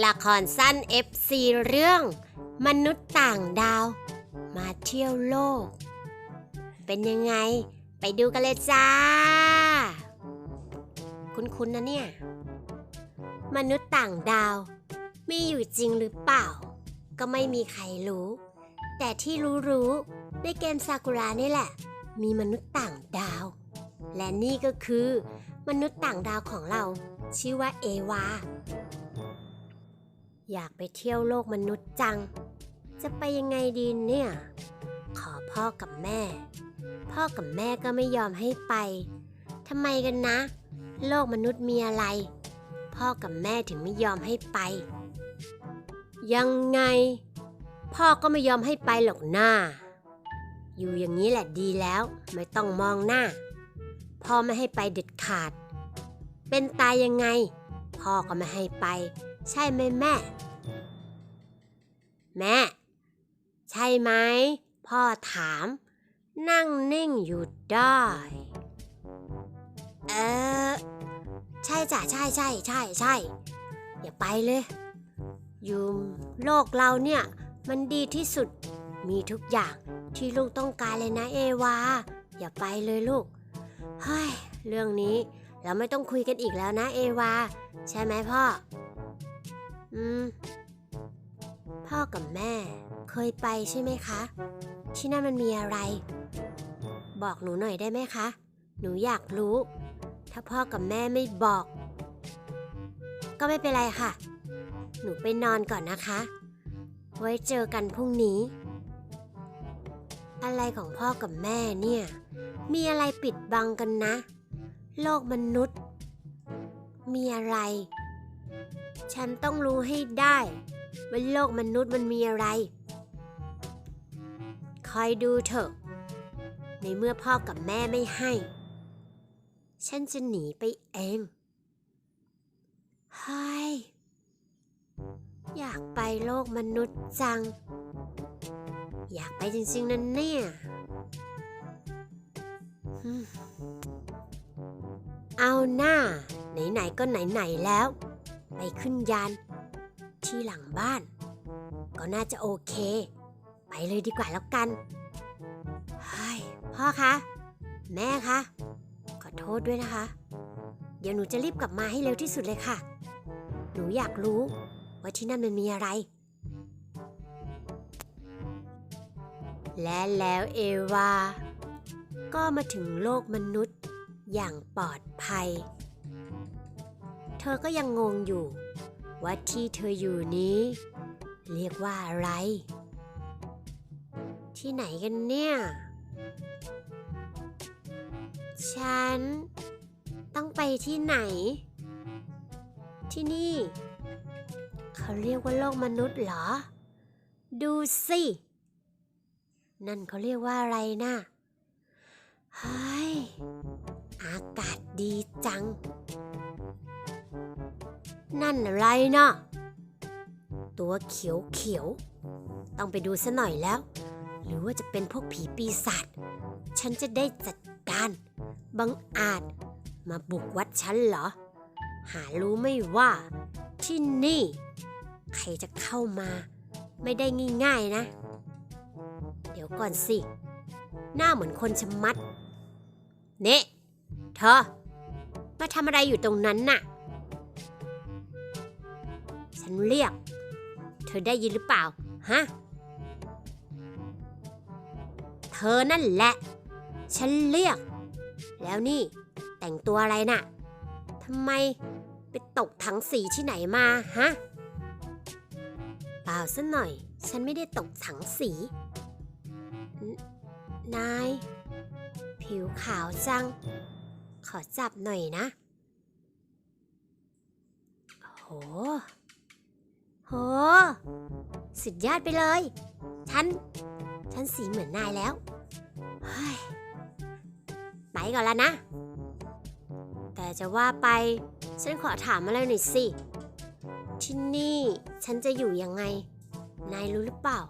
ละครสั้น FC เรื่อง มนุษย์ต่างดาว มาเที่ยวโลก เป็นยังไง ไปดูกันเลยจ้า คุ้นๆนะเนี่ย มนุษย์ต่างดาว มีอยู่จริงหรือเปล่า ก็ไม่มีใครรู้ แต่ที่รู้ๆในเกมซากุระนี่แหละ มีมนุษย์ต่างดาว และนี่ก็คือ มนุษย์ต่างดาวของเรา ชื่อว่าเอวา อยากไปเที่ยวโลกมนุษย์จัง จะไปยังไงดีเนี่ย ขอพ่อกับแม่ พ่อกับแม่ก็ไม่ยอมให้ไปทำไมกันนะ โลกมนุษย์มีอะไร พ่อกับแม่ถึงไม่ยอมให้ไป ยังไง พ่อก็ไม่ยอมให้ไปหรอกหน้า อยู่อย่างนี้แหละดีแล้วไม่ต้องมองหน้า พ่อไม่ให้ไปเด็ดขาด เป็นตายยังไง พ่อก็ไม่ให้ไป ใช่ไหมแม่ แม่ ใช่ไหม พ่อถาม นั่งนิ่งอยู่ได้ เออ ใช่จ้ะใช่ใช่ใช่ใช่ อย่าไปเลย อยู่โลกเราเนี่ย มันดีที่สุด มีทุกอย่างที่ลูกต้องการเลยนะเอวา อย่าไปเลยลูก เฮ้ย เรื่องนี้เราไม่ต้องคุยกันอีกแล้วนะเอวา ใช่ไหมพ่อ อืม พ่อกับแม่ เคยไปใช่ไหมคะ ที่นั่นมันมีอะไร บอกหนูหน่อยได้ไหมคะ หนูอยากรู้ ถ้าพ่อกับแม่ไม่บอก ก็ไม่เป็นไรค่ะ หนูไปนอนก่อนนะคะ ไว้เจอกันพรุ่งนี้ อะไรของพ่อกับแม่เนี่ย มีอะไรปิดบังกันนะ โลกมนุษย์ มีอะไร ฉันต้องรู้ให้ได้ว่าโลกมนุษย์มันมีอะไร คอยดูเถอะ ในเมื่อพ่อกับแม่ไม่ให้ ฉันจะหนีไปเองเฮ้ยอยากไปโลกมนุษย์จัง อยากไปจริงๆนั่นเนี่ย เอาหน้า ไหนๆก็ไหนๆแล้ว ไปขึ้นยาน ที่หลังบ้าน ก็น่าจะโอเค ไปเลยดีกว่าแล้วกันเฮ้ยพ่อคะ แม่คะ ขอโทษด้วยนะคะ เดี๋ยวหนูจะรีบกลับมาให้เร็วที่สุดเลยค่ะ หนูอยากรู้ว่าที่นั่นมันมีอะไร และแล้วเอวา ก็มาถึงโลกมนุษย์อย่างปลอดภัย เธอก็ยังงงอยู่ ว่าที่เธออยู่นี้ เรียกว่าอะไร ที่ไหนกันเนี่ย ฉัน ต้องไปที่ไหน ที่นี่ เขาเรียกว่าโลกมนุษย์เหรอ ดูสิ นั่นเขาเรียกว่าอะไรนะเฮ้ยอากาศดีจัง นั่นอะไรนะตัวเขียวเขียวๆต้องไปดูซะหน่อยแล้ว หรือว่าจะเป็นพวกผีปีศาจฉันจะได้จัดการ บังอาจมาบุกวัดฉันเหรอ หารู้ไม่ว่า ที่นี่ ใครจะเข้ามา ไม่ได้ง่ายๆนะ เดี๋ยวก่อนสิ หน้าเหมือนคนชะมัด เนะเธอ มาทำอะไรอยู่ตรงนั้นน่ะ ฉันเรียก เธอได้ยินหรือเปล่า ฮะ เธอนั่นแหละ ฉันเรียก แล้วนี่ แต่งตัวอะไรน่ะทำไมไปตกถังสีที่ไหนมา ฮะ เปล่าซะหน่อย ฉันไม่ได้ตกถังสีนนาย ผิวขาวจัง ขอจับหน่อยนะ โห โหสุดยอดไปเลย ฉัน ฉันสีเหมือนนายแล้วเฮ้ยไปก่อนแล้วนะ แต่จะว่าไป ฉันขอถามอะไรหน่อยสิ ที่นี่ฉันจะอยู่ยังไง นายรู้หรือเปล่า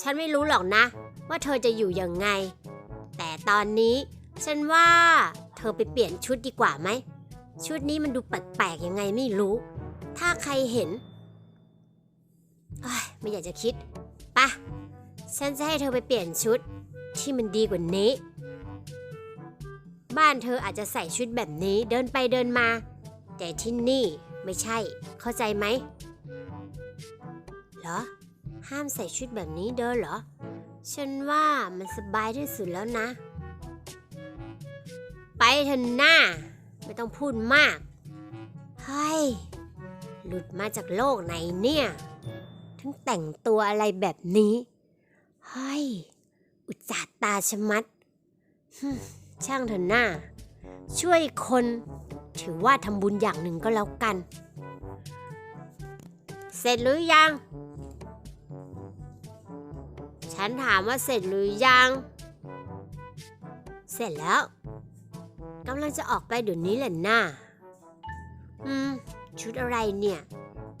ฉันไม่รู้หรอกนะ ว่าเธอจะอยู่ยังไง แต่ตอนนี้ฉันว่าเธอไปเปลี่ยนชุดดีกว่าไหม ชุดนี้มันดูแปลกๆยังไงไม่รู้ ถ้าใครเห็น ไม่อยากจะคิดปะฉันจะให้เธอไปเปลี่ยนชุดที่มันดีกว่านี้ บ้านเธออาจจะใส่ชุดแบบนี้เดินไปเดินมา แต่ที่นี่ไม่ใช่ เข้าใจไหมเหรอ ห้ามใส่ชุดแบบนี้เดินเหรอ ฉันว่ามันสบายที่สุดแล้วนะ ไปเถอะหน้า ไม่ต้องพูดมาก เฮ้ย หลุดมาจากโลกไหนเนี่ย งแต่งตัวอะไรแบบนี้เฮ้ยอุจจาตาชะมัด ช่างเถอะหน้า ช่วยคนถือว่าทำบุญอย่างหนึ่งก็แล้วกัน เสร็จหรือยัง ฉันถามว่าเสร็จหรือยัง เสร็จแล้วกำลังจะออกไปเดี๋ยวนี้แหละหน่าอืม ชุดอะไรเนี่ย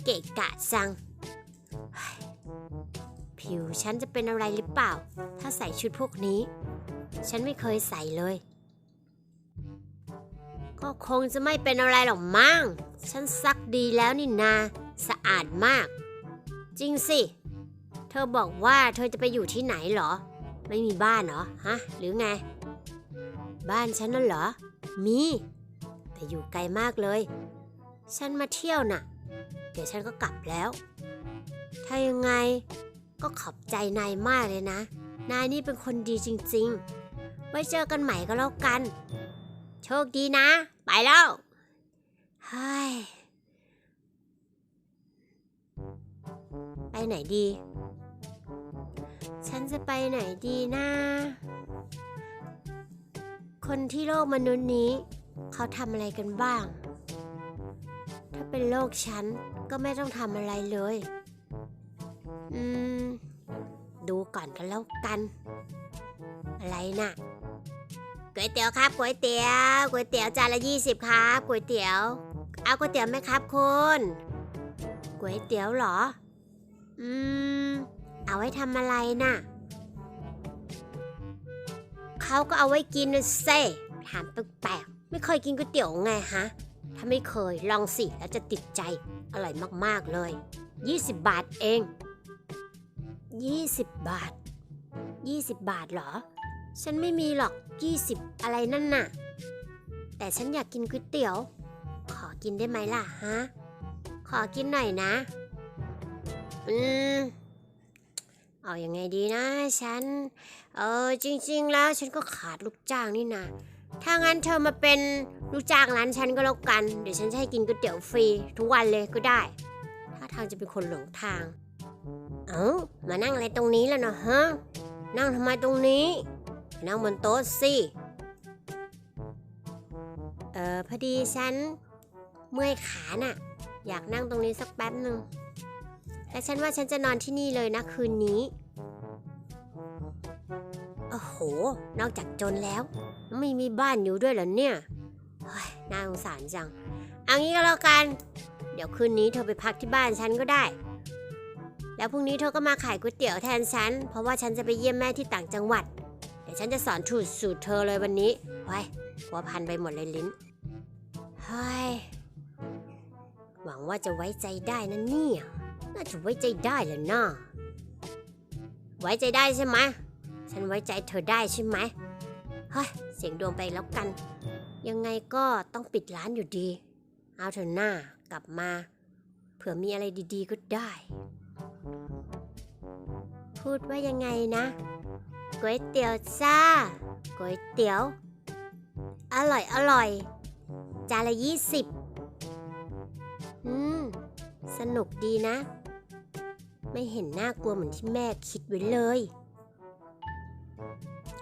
เกะกะจัง ผิวฉันจะเป็นอะไรหรือเปล่า ถ้าใส่ชุดพวกนี้ ฉันไม่เคยใส่เลย ก็คงจะไม่เป็นอะไรหรอกมั้งฉันซักดีแล้วนี่นา สะอาดมาก จริงสิ เธอบอกว่าเธอจะไปอยู่ที่ไหนเหรอ ไม่มีบ้านเหรอ ฮะ หรือไง บ้านฉันน่ะเหรอ มี แต่อยู่ไกลมากเลย ฉันมาเที่ยวน่ะ เดี๋ยวฉันก็กลับแล้ว ถ้ายังไง ก็ขอบใจนายมากเลยนะ นายนี่เป็นคนดีจริงๆ ไว้เจอกันใหม่ก็แล้วกัน โชคดีนะ ไปแล้วเฮ้ยไปไหนดี ฉันจะไปไหนดีนะ คนที่โลกมนุษย์นี้ เขาทำอะไรกันบ้าง ถ้าเป็นโลกฉันก็ไม่ต้องทำอะไรเลย ก่อนกันแล้วกัน อะไรน่ะก๋วยเตี๋ยวครับก๋วยเตี๋ยวก๋วยเตี๋ยวจานละยี่สิบครับก๋วยเตี๋ยว เอาก๋วยเตี๋ยวไหมครับคุณก๋วยเตี๋ยวเหรอ อืม เอาไว้ทำอะไรน่ะเขาก็เอาไว้กินนะเซ่ถามแปลกๆไม่เคยกินก๋วยเตี๋ยวไงฮะ ถ้าไม่เคยลองสิแล้วจะติดใจ อร่อยมากๆเลย 20 บาทเอง 20 บาท 20 บาทเหรอ ฉันไม่มีหรอก 20 อะไรนั่นน่ะ แต่ฉันอยากกินก๋วยเตี๋ยว ขอกินได้ไหมล่ะฮะ ขอกินหน่อยนะ อืม เอาอยัางไงดีนะ ฉัน เออจริง ๆ แล้วฉันก็ขาดลูกจ้างนี่นะถ้างั้นเธอมาเป็นลูกจ้างร้านฉันก็แล้วกัน เดี๋ยวฉันจะให้กินก๋วยเตี๋ยวฟรีทุกวันเลยก็ได้ ถ้าทางจะเป็นคนหลงทาง เอ้ามานั่งอะไรตรงนี้แล้วเนาะฮะ นั่งทำไมตรงนี้ นั่งบนโต๊ะสิ เออพอดีฉันเมื่อยขาน่ะ อยากนั่งตรงนี้สักแป๊บหนึ่งและฉันว่าฉันจะนอนที่นี่เลยนะคืนนี้ โอ้โห นอกจากจนแล้ว ไม่มีบ้านอยู่ด้วยเหรอเนี่ยน่าสงสารจัง เอางี้ก็แล้วกัน เดี๋ยวคืนนี้เธอไปพักที่บ้านฉันก็ได้ แล้วพรุ่งนี้เธอก็มาขายก๋วยเตี๋ยวแทนฉัน เพราะว่าฉันจะไปเยี่ยมแม่ที่ต่างจังหวัด เดี๋ยวฉันจะสอนสูตรสูตรเธอเลยวันนี้ไว้หัวพันไปหมดเลยลิ้นเฮ้ยหวังว่าจะไว้ใจได้นะเนี่ย น่าจะไว้ใจได้แหละน่าไว้ใจได้ใช่ไหมฉันไว้ใจเธอได้ใช่ไหมเฮ้ยเสียงดวงไปแล้วกัน ยังไงก็ต้องปิดร้านอยู่ดี เอาเถอหน้ากลับมา เผื่อมีอะไรดีๆก็ได้ พูดว่ายังไงนะก๋วยเตี๋ยวจ้าก๋วยเตี๋ยว อร่อยอร่อยจานละยี่สิบอืม สนุกดีนะ ไม่เห็นน่ากลัวเหมือนที่แม่คิดไว้เลย